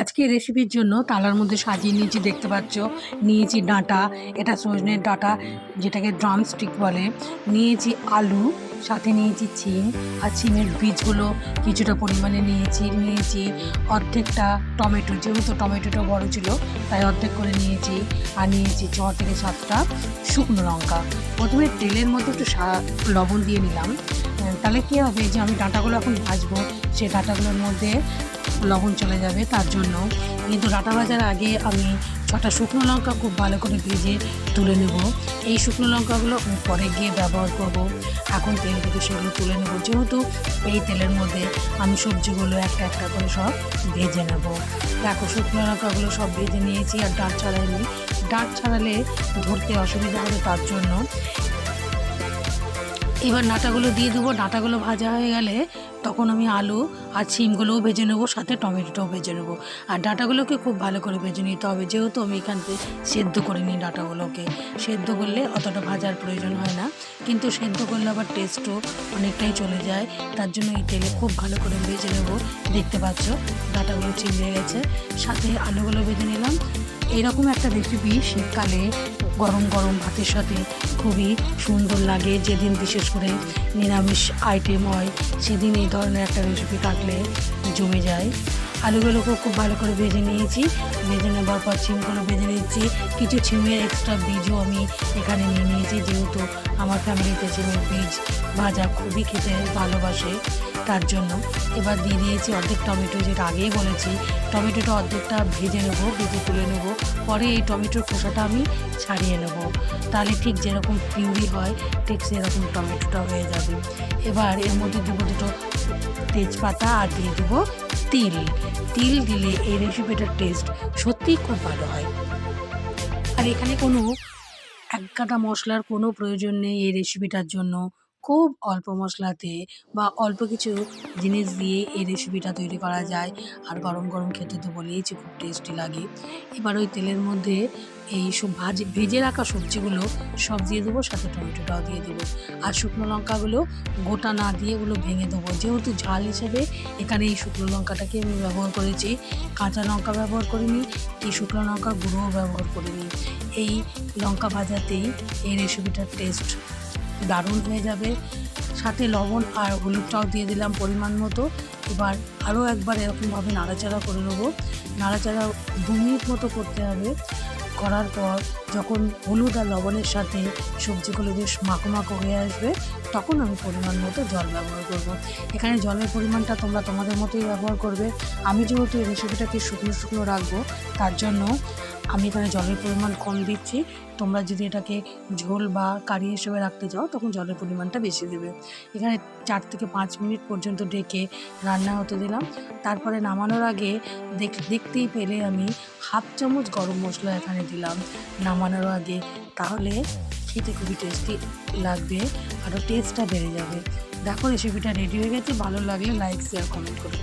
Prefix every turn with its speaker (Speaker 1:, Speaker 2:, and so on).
Speaker 1: আজকে রেসিপির জন্য তালার মধ্যে সাজিয়ে নিয়েছি, দেখতে পাচ্ছ। নিয়েছি ডাঁটা, এটা সজনের ডাঁটা, যেটাকে ড্রাম স্টিক বলে। নিয়েছি আলু, সাথে নিয়েছি চিম আর চিমের বীজগুলো কিছুটা পরিমাণে নিয়েছি। নিয়েছি অর্ধেকটা টমেটো, যেহেতু টমেটোটা বড় ছিল, তাই অর্ধেক করে নিয়েছি। আর নিয়েছি ছ থেকে সাতটা শুকনো লঙ্কা। প্রথমে তেলের মধ্যে একটু লবণ দিয়ে নিলাম। তাহলে কী হবে যে আমি ডাঁটাগুলো এখন ভাজবো সেই ডাঁটাগুলোর মধ্যে লবণ চলে যাবে তার জন্য। কিন্তু ডাঁটা ভাজার আগে আমি ছটা শুকনো লঙ্কা খুব ভালো করে ভেজে তুলে নেব। এই শুকনো লঙ্কাগুলো আমি পরে গিয়ে ব্যবহার করব। এখন তেল থেকে সেগুলো তুলে নেব। যেহেতু এই তেলের মধ্যে আমি সবজিগুলো একটা একটা করে সব ভেজে নেব। দেখো, শুকনো লঙ্কাগুলো সব ভেজে নিয়েছি আর ডাঁট ছাড়াইনি। ডাঁট ছাড়ালে ধরতে অসুবিধা হবে তার জন্য। এবার ডাঁটাগুলো দিয়ে দেবো। ডাঁটাগুলো ভাজা হয়ে গেলে তখন আমি আলু আর সিমগুলোও ভেজে নেব, সাথে টমেটোটাও ভেজে নেব। আর ডাঁটাগুলোকে খুব ভালো করে ভেজে নিতে হবে। যেহেতু আমি এখান থেকে সেদ্ধ করে নিই ডাঁটাগুলোকে। সেদ্ধ করলে অতটা ভাজার প্রয়োজন হয় না। কিন্তু সেদ্ধ করলে আবার টেস্টও অনেকটাই চলে যায়। তার জন্য এই তেলে খুব ভালো করে ভেজে নেব। দেখতে পাচ্ছ, ডাটাগুলো চিংড়ে গেছে। সাথে আলুগুলো ভেজে নিলাম। এরকম একটা রেসিপি শীতকালে গরম গরম ভাতের সাথে খুবই সুন্দর লাগে। যেদিন বিশেষ করে নিরামিষ আইটেম হয়, সেদিন এই ধরনের একটা রেসিপি থাকলে জমে যায়। আলুগুলোকেও খুব ভালো করে ভেজে নিয়েছি। ভেজে নেবার পর ছিমগুলো ভেজে নিয়েছি। কিছু ছিমের এক্সট্রা বীজও আমি এখানে নিয়ে নিয়েছি, যেহেতু আমার ফ্যামিলিতে ছিমের বীজ ভাজা খুবই খেতে ভালোবাসে তার জন্য। এবার দিয়ে দিয়েছি অর্ধেক টমেটো, যেটা আগেই বলেছি। টমেটোটা অর্ধেকটা ভেজে নেব, ভেজে তুলে নেব। পরে এই টমেটোর খোসাটা আমি ছাড়িয়ে নেব। তাহলে ঠিক যেরকম পিউরি হয়, ঠিক সেরকম টমেটোটা হয়ে যাবে। এবার এর মধ্যে দেবো দুটো তেজপাতা আর দিয়ে দেবো তিল। তিল দিলে এই রেসিপিটার টেস্ট সত্যিই খুব ভালো হয়। আর এখানে কোনো এক কাটা মশলার কোনো প্রয়োজন নেই এই রেসিপিটার জন্য। খুব অল্প মশলাতে বা অল্প কিছু জিনিস দিয়ে এই রেসিপিটা তৈরি করা যায়। আর গরম গরম খেতে তো বলেইছি, খুব টেস্টি লাগে। এবার ওই তেলের মধ্যে এই সব ভাজি, ভেজে রাখা সবজিগুলো সব দিয়ে দেবো, সাথে টমেটোটাও দিয়ে দেবো। আর শুকনো লঙ্কাগুলো গোটা না দিয়ে ওগুলো ভেঙে দেবো। যেহেতু ঝাল হিসেবে এখানে এই শুকনো লঙ্কাটাকে আমি ব্যবহার করেছি। কাঁচা লঙ্কা ব্যবহার করিনি কি শুকনো লঙ্কার গুঁড়োও ব্যবহার করিনি। এই লঙ্কা ভাজাতেই এই রেসিপিটার টেস্ট দারুণ হয়ে যাবে। সাথে লবণ আর হলুদটাও দিয়ে দিলাম পরিমাণ মতো। এবার আরও একবার এরকমভাবে নাড়াচাড়া করে নেব। নাড়াচাড়া দু মিনিট মতো করতে হবে। করার পর যখন হলুদ আর লবণের সাথে সবজিগুলো বেশ মাখো মাখো হয়ে আসবে, তখন আমি পরিমাণ মতো জল ব্যবহার করব। এখানে জলের পরিমাণটা তোমরা তোমাদের মতোই ব্যবহার করবে। আমি যেহেতু এই রেসিপিটাকে শুকনো শুকনো রাখব, তার জন্য আমি এখানে জলের পরিমাণ কম দিচ্ছি। তোমরা যদি এটাকে ঝোল বা কারি হিসেবে রাখতে চাও, তখন জলের পরিমাণটা বেশি দেবে। এখানে চার থেকে পাঁচ মিনিট পর্যন্ত ডেকে রান্না হতে দিলাম। তারপরে নামানোর আগে দেখ, দেখতেই পেলে আমি হাফ চামচ গরম মশলা এখানে দিলাম নামানোর আগে। তাহলে খেতে খুবই টেস্টি লাগবে আরও টেস্টটা বেড়ে যাবে। দেখো রেসিপিটা রেডি হয়ে গেছে। ভালো লাগলে লাইক শেয়ার কমেন্ট করো।